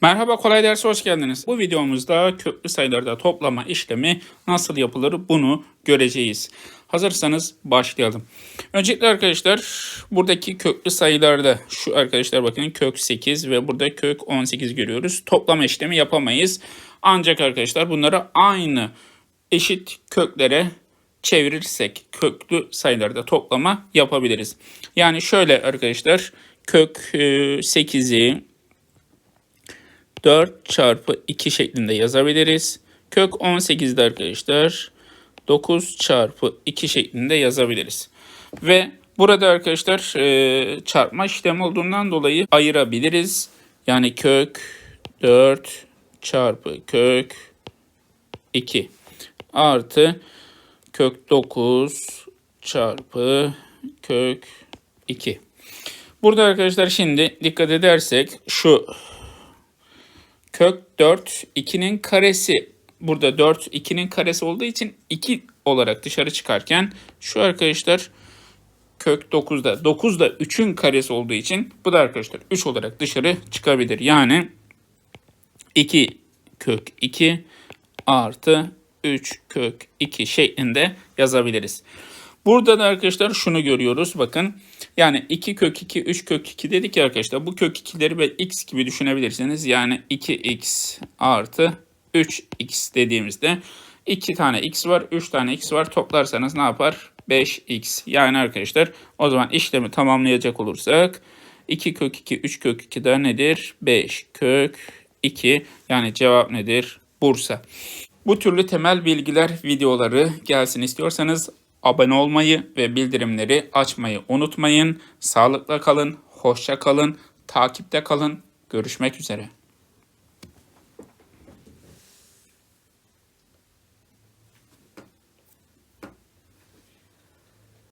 Merhaba kolay derse hoş geldiniz. Bu videomuzda köklü sayılarda toplama işlemi nasıl yapılır bunu göreceğiz. Hazırsanız başlayalım. Öncelikle arkadaşlar buradaki köklü sayılarda şu arkadaşlar bakın kök 8 ve burada kök 18 görüyoruz. Toplama işlemi yapamayız. Ancak arkadaşlar bunları aynı eşit köklere çevirirsek köklü sayılarda toplama yapabiliriz. Yani şöyle arkadaşlar kök 8'i 4 çarpı 2 şeklinde yazabiliriz. Kök 18'de arkadaşlar 9 çarpı 2 şeklinde yazabiliriz. Ve burada arkadaşlar e, çarpma işlemi olduğundan dolayı ayırabiliriz. Yani kök 4 çarpı kök 2 artı kök 9 çarpı kök 2. Burada arkadaşlar şimdi dikkat edersek şu kök 4 2'nin karesi burada 4 2'nin karesi olduğu için 2 olarak dışarı çıkarken şu arkadaşlar kök 9'da 9 da 3'ün karesi olduğu için bu da arkadaşlar 3 olarak dışarı çıkabilir. Yani 2 kök 2 artı 3 kök 2 şeklinde yazabiliriz. Burada da arkadaşlar şunu görüyoruz bakın. Yani 2 kök 2, 3 kök 2 dedik ya arkadaşlar. Bu kök 2'leri ve x gibi düşünebilirsiniz. Yani 2x artı 3x dediğimizde 2 tane x var, 3 tane x var. Toplarsanız ne yapar? 5x. Yani arkadaşlar o zaman işlemi tamamlayacak olursak 2 kök 2, 3 kök 2 de nedir? 5 kök 2. Yani cevap nedir? Bursa. Bu türlü temel bilgiler videoları gelsin istiyorsanız abone olmayı ve bildirimleri açmayı unutmayın. Sağlıkla kalın, hoşça kalın, takipte kalın. Görüşmek üzere.